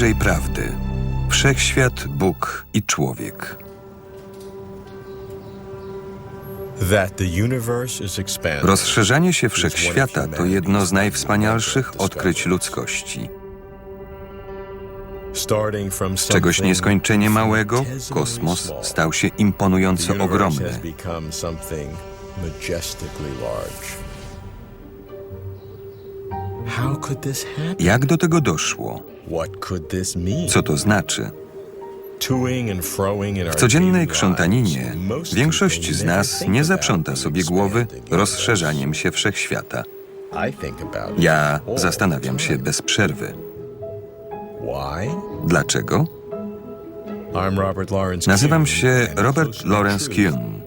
Bliżej prawdy. Wszechświat, Bóg i człowiek. Rozszerzanie się wszechświata to jedno z najwspanialszych odkryć ludzkości. Z czegoś nieskończenie małego, kosmos stał się imponująco ogromny. Jak do tego doszło? What could this mean? Co to znaczy? Toing and froing in our W codziennej daily krzątaninie większość z nas nie zaprząta sobie głowy rozszerzaniem się wszechświata. Ja zastanawiam się bez przerwy. Dlaczego? Nazywam się Robert Lawrence Kuhn.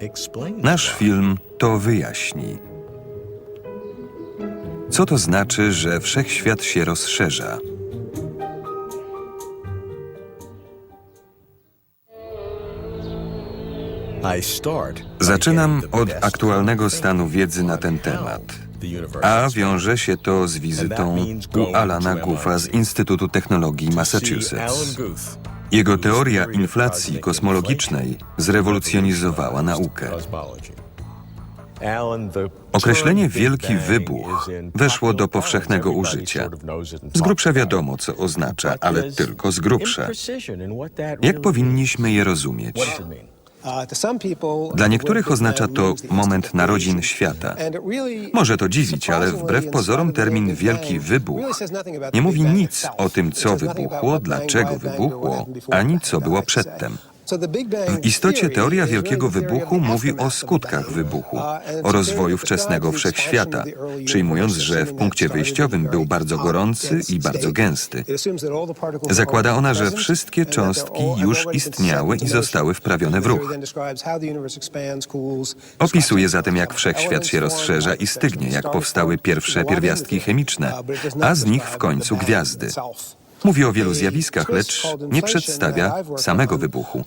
Nasz film to wyjaśni. Co to znaczy, że wszechświat się rozszerza? Zaczynam od aktualnego stanu wiedzy na ten temat. A wiąże się to z wizytą u Alana Guffa z Instytutu Technologii Massachusetts. Jego teoria inflacji kosmologicznej zrewolucjonizowała naukę. Określenie wielki wybuch weszło do powszechnego użycia. Z grubsza wiadomo, co oznacza, ale tylko z grubsza. Jak powinniśmy je rozumieć? mean? Dla niektórych oznacza to moment narodzin świata. Może to dziwić, ale wbrew pozorom termin Wielki Wybuch nie mówi nic o tym, co wybuchło, dlaczego wybuchło, ani co było przedtem. W istocie teoria Wielkiego Wybuchu mówi o skutkach wybuchu, o rozwoju wczesnego wszechświata, przyjmując, że w punkcie wyjściowym był bardzo gorący i bardzo gęsty. Zakłada ona, że wszystkie cząstki już istniały i zostały wprawione w ruch. Opisuje zatem, jak wszechświat się rozszerza i stygnie, jak powstały pierwsze pierwiastki chemiczne, a z nich w końcu gwiazdy. Mówi o wielu zjawiskach, lecz nie przedstawia samego wybuchu.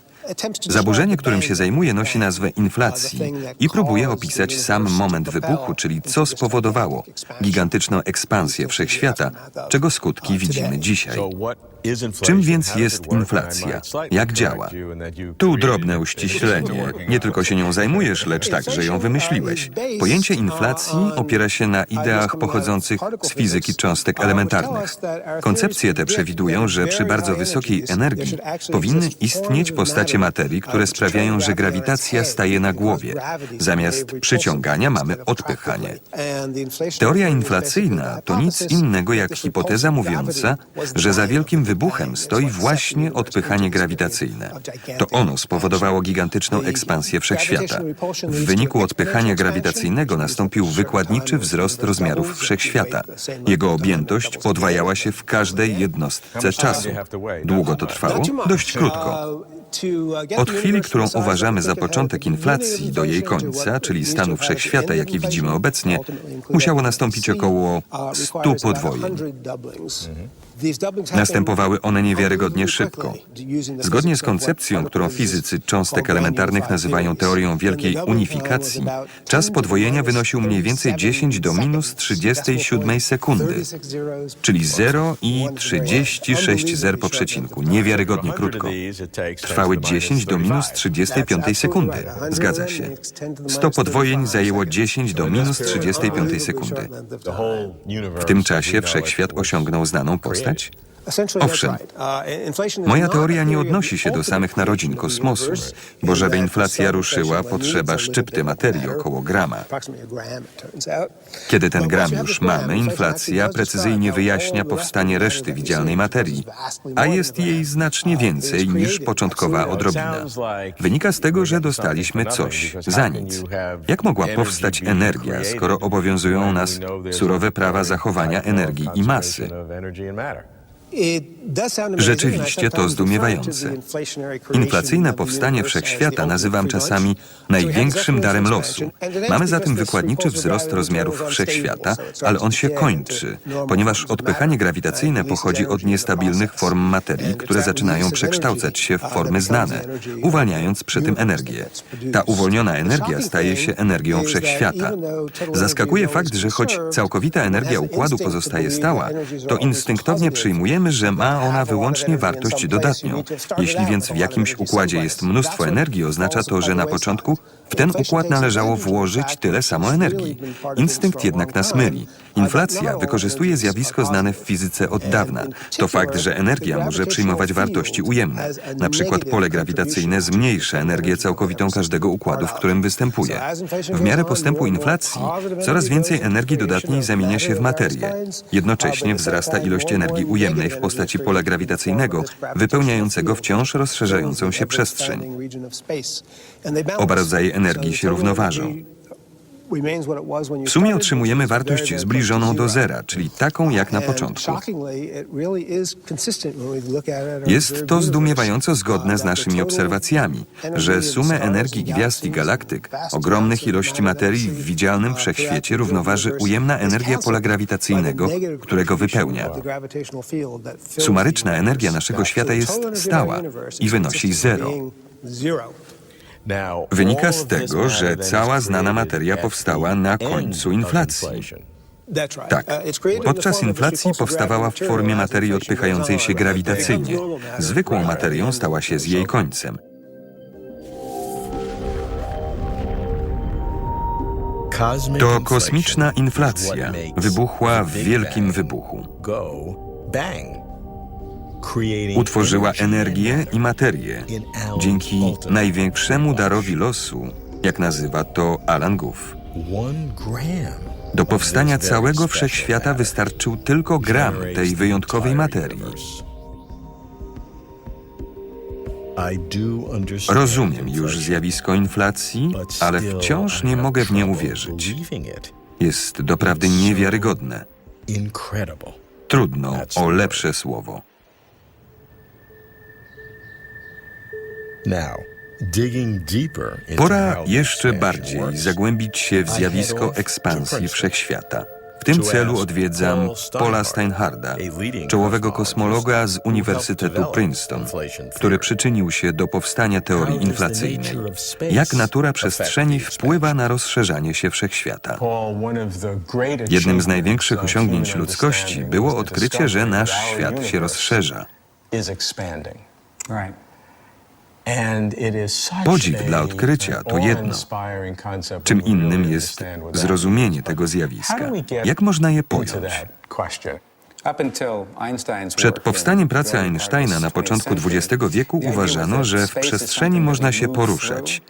Zaburzenie, którym się zajmuje, nosi nazwę inflacji i próbuje opisać sam moment wybuchu, czyli co spowodowało gigantyczną ekspansję wszechświata, czego skutki widzimy dzisiaj. Czym więc jest inflacja? Jak działa? Tu drobne uściślenie. Nie tylko się nią zajmujesz, lecz także ją wymyśliłeś. Pojęcie inflacji opiera się na ideach pochodzących z fizyki cząstek elementarnych. Koncepcje te przewidują, że przy bardzo wysokiej energii powinny istnieć postacie materii, które sprawiają, że grawitacja staje na głowie. Zamiast przyciągania mamy odpychanie. Teoria inflacyjna to nic innego jak hipoteza mówiąca, że za wielkim wybuchem stoi właśnie odpychanie grawitacyjne. To ono spowodowało gigantyczną ekspansję wszechświata. W wyniku odpychania grawitacyjnego nastąpił wykładniczy wzrost rozmiarów wszechświata. Jego objętość podwajała się w każdej jednostce czasu. Długo to trwało? Dość krótko. Od chwili, którą uważamy za początek inflacji, do jej końca, czyli stanu wszechświata, jaki widzimy obecnie, musiało nastąpić około 100 podwojeń. Następowały one niewiarygodnie szybko. Zgodnie z koncepcją, którą fizycy cząstek elementarnych nazywają teorią wielkiej unifikacji, czas podwojenia wynosił mniej więcej 10 do minus 37 sekundy, czyli 0 i 36 zer po przecinku. Niewiarygodnie krótko. Trwały 10 do minus 35 sekundy. Zgadza się. 100 podwojeń zajęło 10 do minus 35 sekundy. W tym czasie wszechświat osiągnął znaną postać myśleć? Owszem, moja teoria nie odnosi się do samych narodzin kosmosu, bo żeby inflacja ruszyła, potrzeba szczypty materii około grama. Kiedy ten gram już mamy, inflacja precyzyjnie wyjaśnia powstanie reszty widzialnej materii, a jest jej znacznie więcej niż początkowa odrobina. Wynika z tego, że dostaliśmy coś za nic. Jak mogła powstać energia, skoro obowiązują nas surowe prawa zachowania energii i masy? Rzeczywiście to zdumiewające. Inflacyjne powstanie wszechświata nazywam czasami największym darem losu. Mamy zatem wykładniczy wzrost rozmiarów wszechświata, ale on się kończy, ponieważ odpychanie grawitacyjne pochodzi od niestabilnych form materii, które zaczynają przekształcać się w formy znane, uwalniając przy tym energię. Ta uwolniona energia staje się energią wszechświata. Zaskakuje fakt, że choć całkowita energia układu pozostaje stała, to instynktownie przyjmujemy, uznajemy, że ma ona wyłącznie wartość dodatnią. Jeśli więc w jakimś układzie jest mnóstwo energii, oznacza to, że na początku w ten układ należało włożyć tyle samo energii. Instynkt jednak nas myli. Inflacja wykorzystuje zjawisko znane w fizyce od dawna. To fakt, że energia może przyjmować wartości ujemne. Na przykład pole grawitacyjne zmniejsza energię całkowitą każdego układu, w którym występuje. W miarę postępu inflacji coraz więcej energii dodatniej zamienia się w materię. Jednocześnie wzrasta ilość energii ujemnej w postaci pola grawitacyjnego, wypełniającego wciąż rozszerzającą się przestrzeń. Oba rodzaje energii się równoważą. W sumie otrzymujemy wartość zbliżoną do zera, czyli taką jak na początku. Jest to zdumiewająco zgodne z naszymi obserwacjami, że sumę energii gwiazd i galaktyk, ogromnych ilości materii w widzialnym wszechświecie równoważy ujemna energia pola grawitacyjnego, którego wypełnia. Sumaryczna energia naszego świata jest stała i wynosi zero. Wynika z tego, że cała znana materia at powstała na końcu inflacji. Tak. Podczas inflacji powstawała w formie materii odpychającej się grawitacyjnie. Zwykłą materią stała się z jej końcem. To kosmiczna inflacja wybuchła w wielkim wybuchu. Utworzyła energię i materię dzięki największemu darowi losu, jak nazywa to Alan gram Do powstania całego wszechświata wystarczył tylko gram tej wyjątkowej materii. Rozumiem już zjawisko inflacji, ale wciąż nie mogę w nie uwierzyć. Jest doprawdy niewiarygodne. Trudno o lepsze słowo. Pora jeszcze bardziej zagłębić się w zjawisko ekspansji wszechświata. W tym celu odwiedzam Paula Steinharda, czołowego kosmologa z Uniwersytetu Princeton, który przyczynił się do powstania teorii inflacyjnej. Jak natura przestrzeni wpływa na rozszerzanie się wszechświata. Jednym z największych osiągnięć ludzkości było odkrycie, że nasz świat się rozszerza. Podziw dla odkrycia to jedno. Czym innym jest zrozumienie tego zjawiska. Jak można je pojąć? Przed powstaniem pracy Einsteina na początku XX wieku uważano, że w przestrzeni można się poruszać,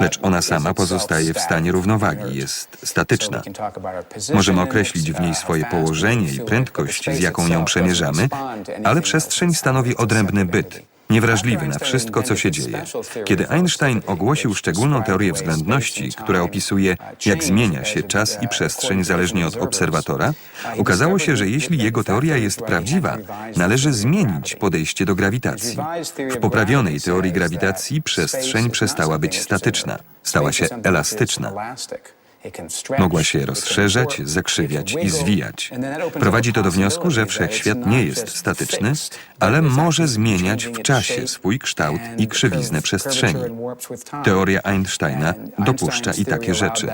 lecz ona sama pozostaje w stanie równowagi, jest statyczna. Możemy określić w niej swoje położenie i prędkość, z jaką ją przemierzamy, ale przestrzeń stanowi odrębny byt, niewrażliwy na wszystko, co się dzieje. Kiedy Einstein ogłosił szczególną teorię względności, która opisuje, jak zmienia się czas i przestrzeń zależnie od obserwatora, okazało się, że jeśli jego teoria jest prawdziwa, należy zmienić podejście do grawitacji. W poprawionej teorii grawitacji przestrzeń przestała być statyczna, stała się elastyczna. Mogła się rozszerzać, zakrzywiać i zwijać. Prowadzi to do wniosku, że wszechświat nie jest statyczny, ale może zmieniać w czasie swój kształt i krzywiznę przestrzeni. Teoria Einsteina dopuszcza i takie rzeczy.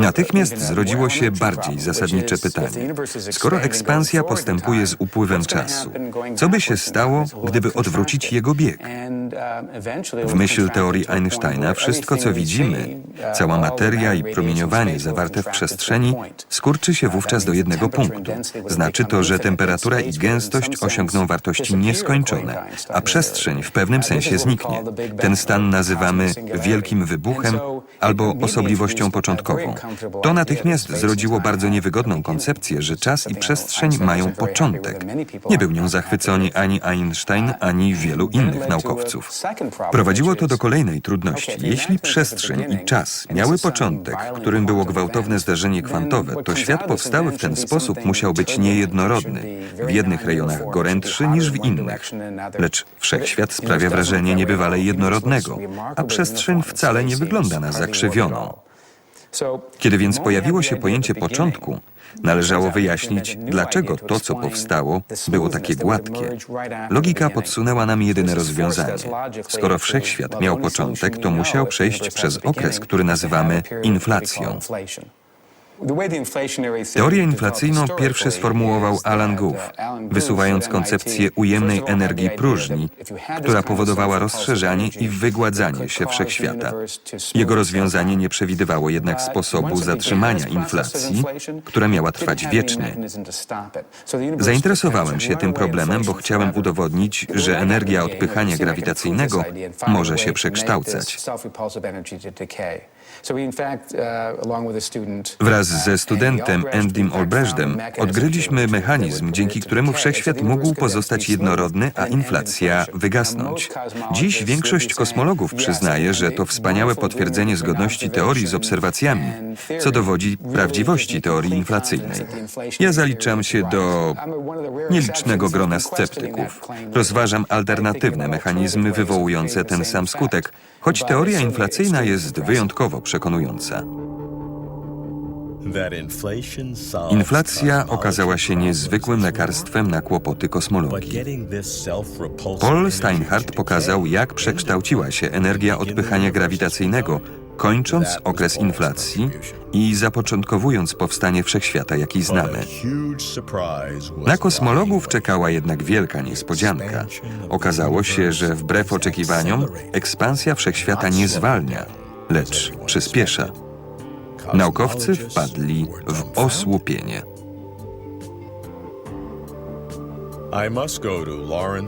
Natychmiast zrodziło się bardziej zasadnicze pytanie. Skoro ekspansja postępuje z upływem czasu, co by się stało, gdyby odwrócić jego bieg? W myśl teorii Einsteina wszystko, co widzimy, cała materia i promieniowanie zawarte w przestrzeni, skurczy się wówczas do jednego punktu. Znaczy to, że temperatura i gęstość osiągną wartości nieskończone, a przestrzeń w pewnym sensie zniknie. Ten stan nazywamy wielkim wybuchem albo osobliwością początkową. To natychmiast zrodziło bardzo niewygodną koncepcję, że czas i przestrzeń mają początek. Nie był nią zachwycony ani Einstein, ani wielu innych naukowców. Prowadziło to do kolejnej trudności. Jeśli przestrzeń i czas miały początek, którym było gwałtowne zdarzenie kwantowe, to świat powstały w ten sposób musiał być niejednorodny, w jednych rejonach gorętszy niż w innych. Lecz wszechświat sprawia wrażenie niebywale jednorodnego, a przestrzeń wcale nie wygląda na zakrzywioną. Kiedy więc pojawiło się pojęcie początku, należało wyjaśnić, dlaczego to, co powstało, było takie gładkie. Logika podsunęła nam jedyne rozwiązanie. Skoro wszechświat miał początek, to musiał przejść przez okres, który nazywamy inflacją. Teorię inflacyjną pierwszy sformułował Alan Guth, wysuwając koncepcję ujemnej energii próżni, która powodowała rozszerzanie i wygładzanie się wszechświata. Jego rozwiązanie nie przewidywało jednak sposobu zatrzymania inflacji, która miała trwać wiecznie. Zainteresowałem się tym problemem, bo chciałem udowodnić, że energia odpychania grawitacyjnego może się przekształcać. Wraz ze studentem Andym Olbrechtem odgryliśmy mechanizm, dzięki któremu wszechświat mógł pozostać jednorodny, a inflacja wygasnąć. Dziś większość kosmologów przyznaje, że to wspaniałe potwierdzenie zgodności teorii z obserwacjami, co dowodzi prawdziwości teorii inflacyjnej. Ja zaliczam się do nielicznego grona sceptyków. Rozważam alternatywne mechanizmy wywołujące ten sam skutek, choć teoria inflacyjna jest wyjątkowo przekonująca. Inflacja okazała się niezwykłym lekarstwem na kłopoty kosmologii. Paul Steinhardt pokazał, jak przekształciła się energia odpychania grawitacyjnego, kończąc okres inflacji i zapoczątkowując powstanie wszechświata, jaki znamy. Na kosmologów czekała jednak wielka niespodzianka. Okazało się, że wbrew oczekiwaniom ekspansja wszechświata nie zwalnia, lecz przyspiesza. Naukowcy wpadli w osłupienie.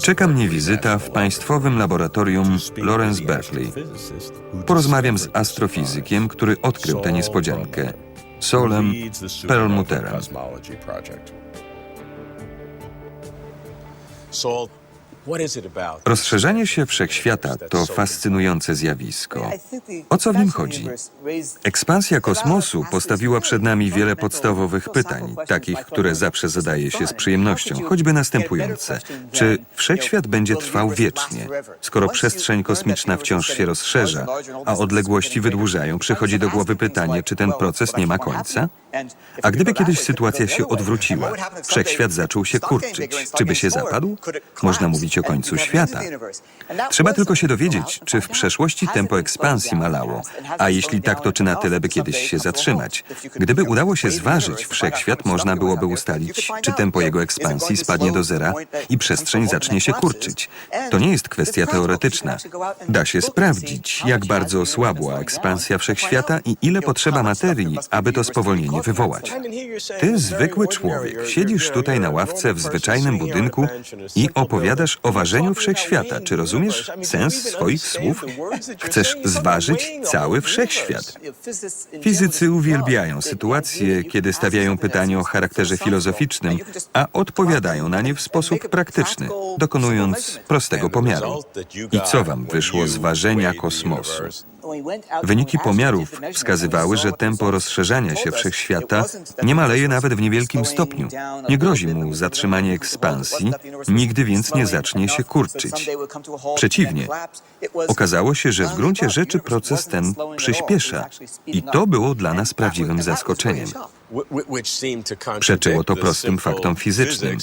Czeka mnie wizyta w Państwowym Laboratorium Lawrence Berkeley. Porozmawiam z astrofizykiem, który odkrył tę niespodziankę, Solem Perlmutterem. Rozszerzanie się wszechświata to fascynujące zjawisko. O co w nim chodzi? Ekspansja kosmosu postawiła przed nami wiele podstawowych pytań, takich, które zawsze zadaje się z przyjemnością, choćby następujące. Czy wszechświat będzie trwał wiecznie? Skoro przestrzeń kosmiczna wciąż się rozszerza, a odległości wydłużają, przychodzi do głowy pytanie, czy ten proces nie ma końca? A gdyby kiedyś sytuacja się odwróciła, wszechświat zaczął się kurczyć, czy by się zapadł? Można mówić o końcu świata. Trzeba tylko się dowiedzieć, czy w przeszłości tempo ekspansji malało, a jeśli tak, to czy na tyle, by kiedyś się zatrzymać. Gdyby udało się zważyć wszechświat, można byłoby ustalić, czy tempo jego ekspansji spadnie do zera i przestrzeń zacznie się kurczyć. To nie jest kwestia teoretyczna. Da się sprawdzić, jak bardzo osłabła ekspansja wszechświata i ile potrzeba materii, aby to spowolnienie wywołać. Ty, zwykły człowiek, siedzisz tutaj na ławce w zwyczajnym budynku i opowiadasz o ważeniu wszechświata. Czy rozumiesz sens swoich słów? Chcesz zważyć cały wszechświat. Fizycy uwielbiają sytuacje, kiedy stawiają pytanie o charakterze filozoficznym, a odpowiadają na nie w sposób praktyczny, dokonując prostego pomiaru. I co wam wyszło z ważenia kosmosu? Wyniki pomiarów wskazywały, że tempo rozszerzania się wszechświata nie maleje nawet w niewielkim stopniu. Nie grozi mu zatrzymanie ekspansji, nigdy więc nie zacznie się kurczyć. Przeciwnie, okazało się, że w gruncie rzeczy proces ten przyspiesza. I to było dla nas prawdziwym zaskoczeniem. Przeczyło to prostym faktom fizycznym,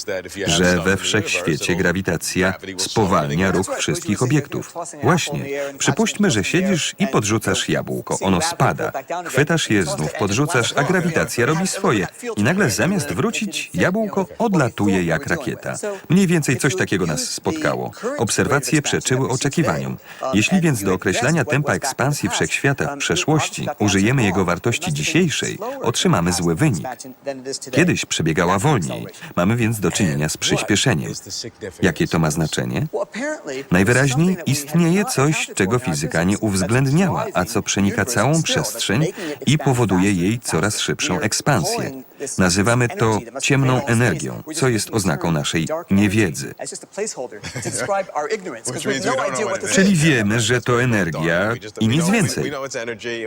że we wszechświecie grawitacja spowalnia ruch wszystkich obiektów. Właśnie, przypuśćmy, że siedzisz i podrzucasz jabłko, ono spada, chwytasz je znów, podrzucasz, a grawitacja robi swoje i nagle zamiast wrócić, jabłko odlatuje jak rakieta. Mniej więcej coś takiego nas spotkało. Obserwacje przeczyły oczekiwaniom. Jeśli więc do określania tempa ekspansji wszechświata w przeszłości użyjemy jego wartości dzisiejszej, otrzymamy zły wynik. Kiedyś przebiegała wolniej. Mamy więc do czynienia z przyspieszeniem. Jakie to ma znaczenie? Najwyraźniej istnieje coś, czego fizyka nie uwzględniała, a co przenika całą przestrzeń i powoduje jej coraz szybszą ekspansję. Nazywamy to ciemną energią, co jest oznaką naszej niewiedzy. Czyli wiemy, że to energia i nic więcej.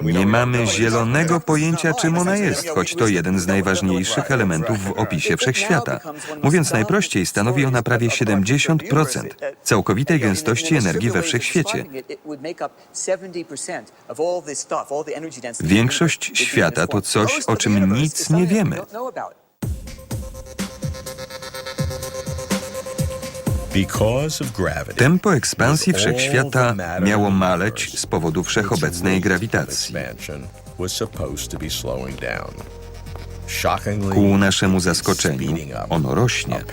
Nie mamy zielonego pojęcia, czym ona jest, choć to jeden z najważniejszych elementów w opisie wszechświata. Mówiąc najprościej, stanowi ona prawie 70% całkowitej gęstości energii we wszechświecie. Większość świata to coś, o czym nic nie wiemy. Tempo ekspansji wszechświata miało maleć z powodu wszechobecnej grawitacji. Shockingly, Ku naszemu zaskoczeniu speeding up, ono rośnie.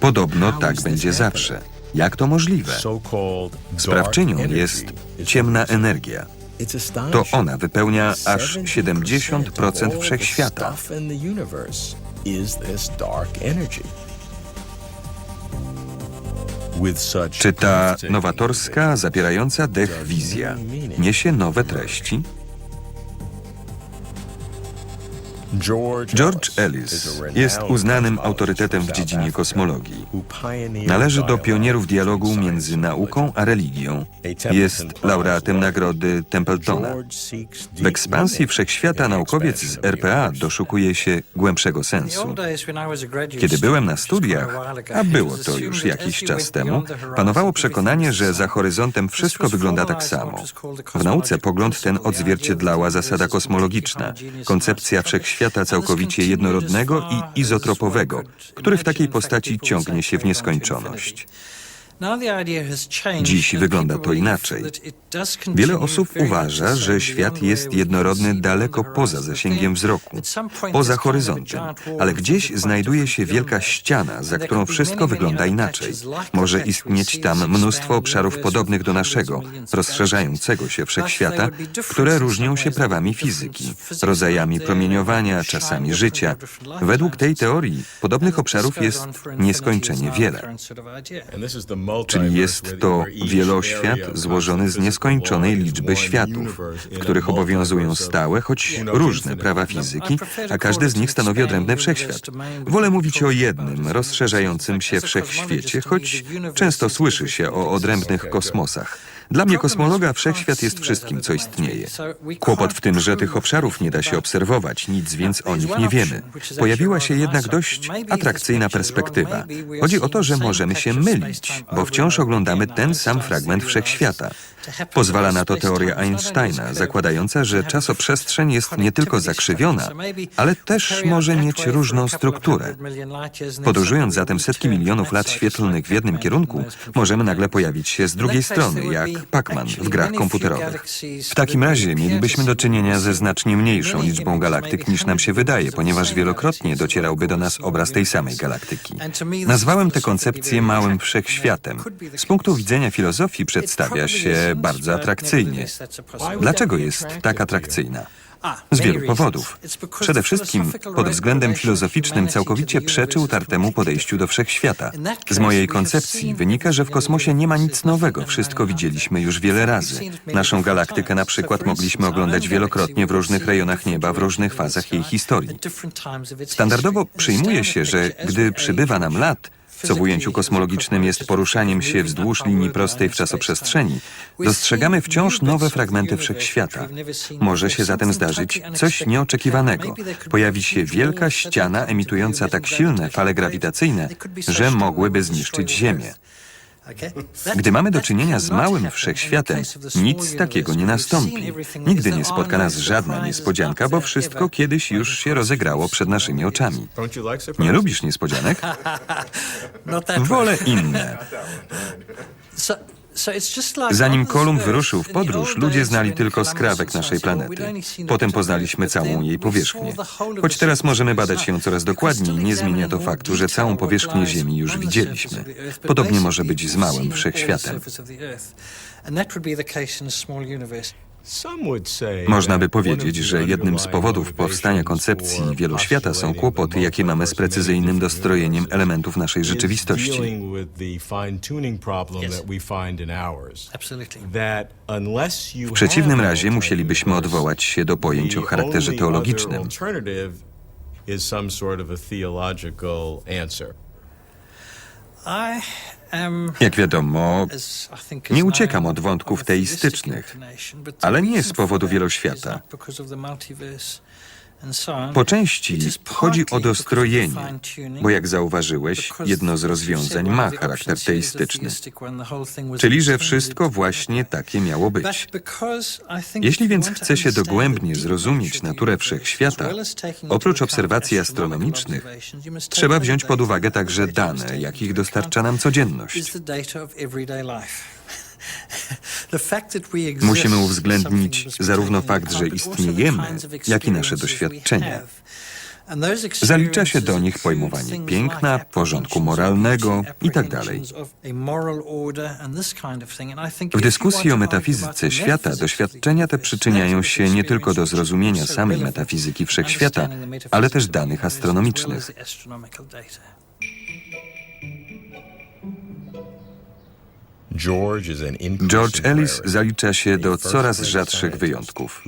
Podobno tak będzie zawsze. Jak to możliwe? Sprawczynią jest ciemna energia. To ona wypełnia aż 70% 70% of all wszechświata. Czy ta nowatorska, zapierająca dech wizja niesie nowe treści? George, Ellis jest uznanym autorytetem w dziedzinie kosmologii. Należy do pionierów dialogu między nauką a religią. Jest laureatem nagrody Templetona. W ekspansji wszechświata naukowiec z RPA doszukuje się głębszego sensu. Kiedy byłem na studiach, a było to już jakiś czas temu, panowało przekonanie, że za horyzontem wszystko wygląda tak samo. W nauce pogląd ten odzwierciedlała zasada kosmologiczna, koncepcja wszechświata całkowicie jednorodnego i izotropowego, który w takiej postaci ciągnie się w nieskończoność. Dziś wygląda to inaczej. Wiele osób uważa, że świat jest jednorodny daleko poza zasięgiem wzroku, poza horyzontem, ale gdzieś znajduje się wielka ściana, za którą wszystko wygląda inaczej. Może istnieć tam mnóstwo obszarów podobnych do naszego, rozszerzającego się wszechświata, które różnią się prawami fizyki, rodzajami promieniowania, czasami życia. Według tej teorii podobnych obszarów jest nieskończenie wiele. Czyli jest to wieloświat złożony z nieskończonej liczby światów, w których obowiązują stałe, choć różne prawa fizyki, a każdy z nich stanowi odrębny wszechświat. Wolę mówić o jednym, rozszerzającym się wszechświecie, choć często słyszy się o odrębnych kosmosach. Dla mnie kosmologa wszechświat jest wszystkim, co istnieje. Kłopot w tym, że tych obszarów nie da się obserwować, nic więc o nich nie wiemy. Pojawiła się jednak dość atrakcyjna perspektywa. Chodzi o to, że możemy się mylić, bo wciąż oglądamy ten sam fragment wszechświata. Pozwala na to teoria Einsteina, zakładająca, że czasoprzestrzeń jest nie tylko zakrzywiona, ale też może mieć różną strukturę. Podróżując zatem setki milionów lat świetlnych w jednym kierunku, możemy nagle pojawić się z drugiej strony, jak Pac-Man w grach komputerowych. W takim razie mielibyśmy do czynienia ze znacznie mniejszą liczbą galaktyk niż nam się wydaje, ponieważ wielokrotnie docierałby do nas obraz tej samej galaktyki. Nazwałem tę koncepcję małym wszechświatem. Z punktu widzenia filozofii przedstawia się bardzo atrakcyjnie. Dlaczego jest tak atrakcyjna? Z wielu powodów. Przede wszystkim pod względem filozoficznym całkowicie przeczy utartemu podejściu do wszechświata. Z mojej koncepcji wynika, że w kosmosie nie ma nic nowego, wszystko widzieliśmy już wiele razy. Naszą galaktykę na przykład mogliśmy oglądać wielokrotnie w różnych rejonach nieba, w różnych fazach jej historii. Standardowo przyjmuje się, że gdy przybywa nam lat, co w ujęciu kosmologicznym jest poruszaniem się wzdłuż linii prostej w czasoprzestrzeni, dostrzegamy wciąż nowe fragmenty wszechświata. Może się zatem zdarzyć coś nieoczekiwanego. Pojawi się wielka ściana emitująca tak silne fale grawitacyjne, że mogłyby zniszczyć Ziemię. Gdy mamy do czynienia z małym wszechświatem, nic takiego nie nastąpi. Nigdy nie spotka nas żadna niespodzianka, bo wszystko kiedyś już się rozegrało przed naszymi oczami. Nie lubisz niespodzianek? Wolę inne. Zanim Kolumb wyruszył w podróż, ludzie znali tylko skrawek naszej planety. Potem poznaliśmy całą jej powierzchnię. Choć teraz możemy badać ją coraz dokładniej, nie zmienia to faktu, że całą powierzchnię Ziemi już widzieliśmy. Podobnie może być z małym wszechświatem. Można by powiedzieć, że jednym z powodów powstania koncepcji wieloświata są kłopoty, jakie mamy z precyzyjnym dostrojeniem elementów naszej rzeczywistości. W przeciwnym razie musielibyśmy odwołać się do pojęć o charakterze teologicznym. Jak wiadomo, nie uciekam od wątków teistycznych, ale nie z powodu wieloświata. Po części chodzi o dostrojenie, bo jak zauważyłeś, jedno z rozwiązań ma charakter teistyczny, czyli że wszystko właśnie takie miało być. Jeśli więc chce się dogłębnie zrozumieć naturę wszechświata, oprócz obserwacji astronomicznych, trzeba wziąć pod uwagę także dane, jakich dostarcza nam codzienność. Musimy uwzględnić zarówno fakt, że istniejemy, jak i nasze doświadczenia. Zalicza się do nich pojmowanie piękna, porządku moralnego itd. W dyskusji o metafizyce świata doświadczenia te przyczyniają się nie tylko do zrozumienia samej metafizyki wszechświata, ale też danych astronomicznych. George Ellis zalicza się do coraz rzadszych wyjątków.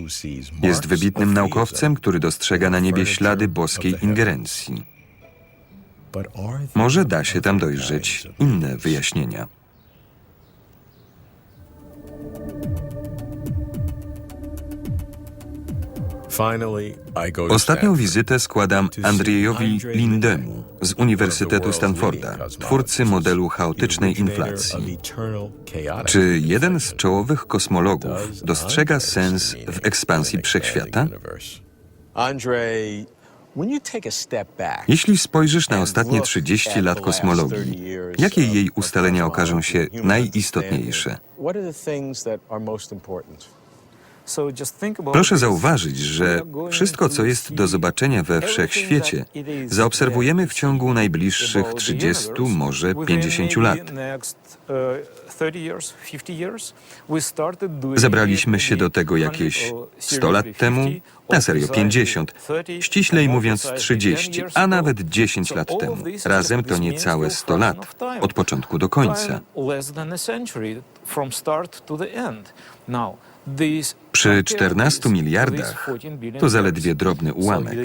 Jest wybitnym naukowcem, który dostrzega na niebie ślady boskiej ingerencji. Może da się tam dojrzeć inne wyjaśnienia. Ostatnią wizytę składam Andrzejowi Lindemu z Uniwersytetu Stanforda, twórcy modelu chaotycznej inflacji. Czy jeden z czołowych kosmologów dostrzega sens w ekspansji wszechświata? Jeśli spojrzysz na ostatnie 30 lat kosmologii, jakie jej ustalenia okażą się najistotniejsze? Proszę zauważyć, że wszystko, co jest do zobaczenia we wszechświecie, zaobserwujemy w ciągu najbliższych 30, może 50 lat. Zabraliśmy się do tego jakieś 100 lat temu, na serio 50, ściślej mówiąc 30, a nawet 10 lat temu. Razem to niecałe 100 lat, od początku do końca. Przy 14 miliardach to zaledwie drobny ułamek.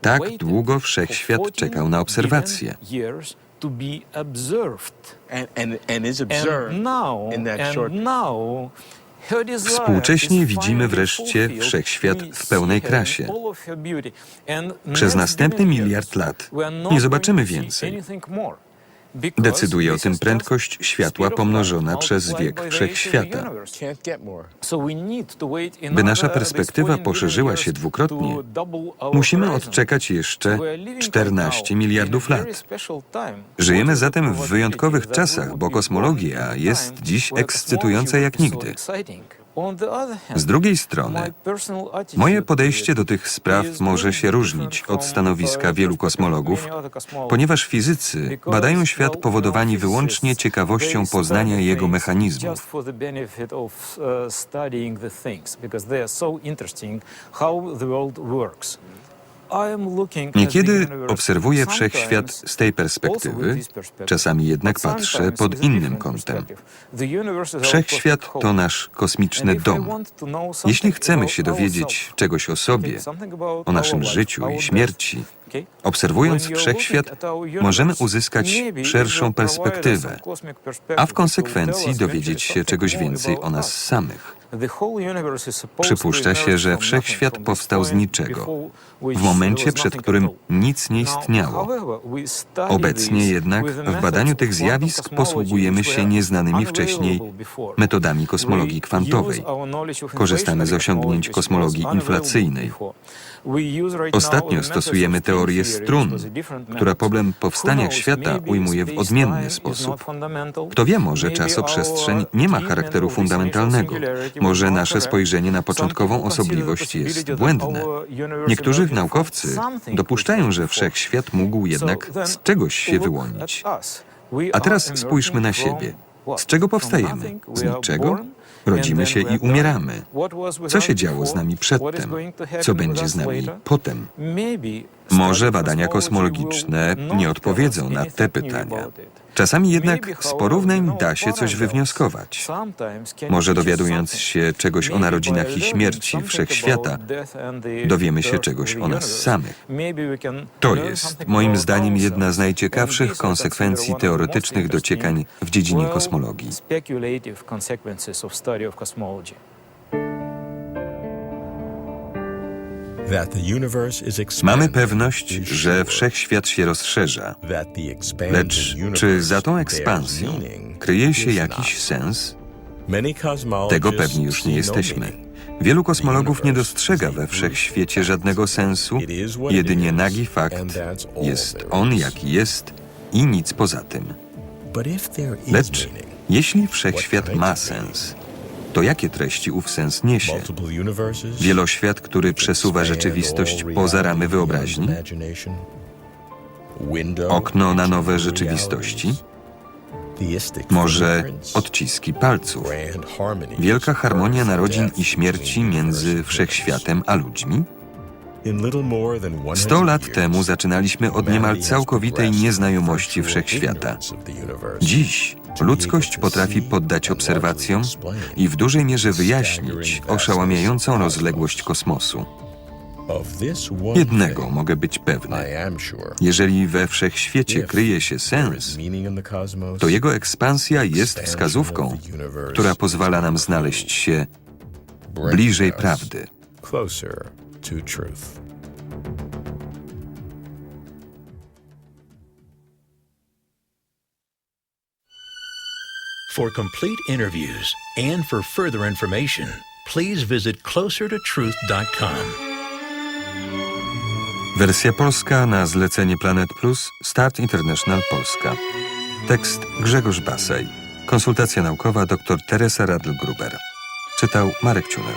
Tak długo wszechświat czekał na obserwacje. Współcześnie widzimy wreszcie wszechświat w pełnej krasie. Przez następny miliard lat nie zobaczymy więcej. Decyduje o tym prędkość światła pomnożona przez wiek wszechświata. By nasza perspektywa poszerzyła się dwukrotnie, musimy odczekać jeszcze 14 miliardów lat. Żyjemy zatem w wyjątkowych czasach, bo kosmologia jest dziś ekscytująca jak nigdy. Z drugiej strony, moje podejście do tych spraw może się różnić od stanowiska wielu kosmologów, ponieważ fizycy badają świat powodowani wyłącznie ciekawością poznania jego mechanizmów. Niekiedy obserwuję wszechświat z tej perspektywy, czasami jednak patrzę pod innym kątem. Wszechświat to nasz kosmiczny dom. Jeśli chcemy się dowiedzieć czegoś o sobie, o naszym życiu i śmierci, obserwując wszechświat, możemy uzyskać szerszą perspektywę, a w konsekwencji dowiedzieć się czegoś więcej o nas samych. Przypuszcza się, że wszechświat powstał z niczego, w momencie, przed którym nic nie istniało. Obecnie jednak w badaniu tych zjawisk posługujemy się nieznanymi wcześniej metodami kosmologii kwantowej. Korzystamy z osiągnięć kosmologii inflacyjnej. Ostatnio stosujemy teorię strun, która problem powstania świata ujmuje w odmienny sposób. Kto wie, może czasoprzestrzeń nie ma charakteru fundamentalnego. Może nasze spojrzenie na początkową osobliwość jest błędne. Niektórzy naukowcy dopuszczają, że wszechświat mógł jednak z czegoś się wyłonić. A teraz spójrzmy na siebie. Z czego powstajemy? Z niczego? Rodzimy się i umieramy. Co się działo z nami przedtem? Co będzie z nami potem? Może badania kosmologiczne nie odpowiedzą na te pytania. Czasami jednak z porównań da się coś wywnioskować. Może dowiadując się czegoś o narodzinach i śmierci wszechświata, dowiemy się czegoś o nas samych. To jest, moim zdaniem, jedna z najciekawszych konsekwencji teoretycznych dociekań w dziedzinie kosmologii. Mamy pewność, że wszechświat się rozszerza, lecz czy za tą ekspansją kryje się jakiś sens? Tego pewni już nie jesteśmy. Wielu kosmologów nie dostrzega we wszechświecie żadnego sensu, jedynie nagi fakt, jest on jaki jest i nic poza tym. Lecz Jeśli wszechświat ma sens, to jakie treści ów sens niesie? Wieloświat, który przesuwa rzeczywistość poza ramy wyobraźni? Okno na nowe rzeczywistości? Może odciski palców? Wielka harmonia narodzin i śmierci między wszechświatem a ludźmi? In little more than 100 Sto lat temu zaczynaliśmy od niemal całkowitej nieznajomości wszechświata. Dziś ludzkość potrafi poddać obserwacjom i w dużej mierze wyjaśnić oszałamiającą rozległość kosmosu. Jednego mogę być pewny. Jeżeli we wszechświecie kryje się sens, to jego ekspansja jest wskazówką, która pozwala nam znaleźć się bliżej prawdy. For complete interviews and for further information, please visit closertotruth.com. Wersja polska na zlecenie Planet Plus Start International Polska. Tekst Grzegorz Basaj. Konsultacja naukowa dr Teresa Radl-Gruber. Czytał Marek Ciunen.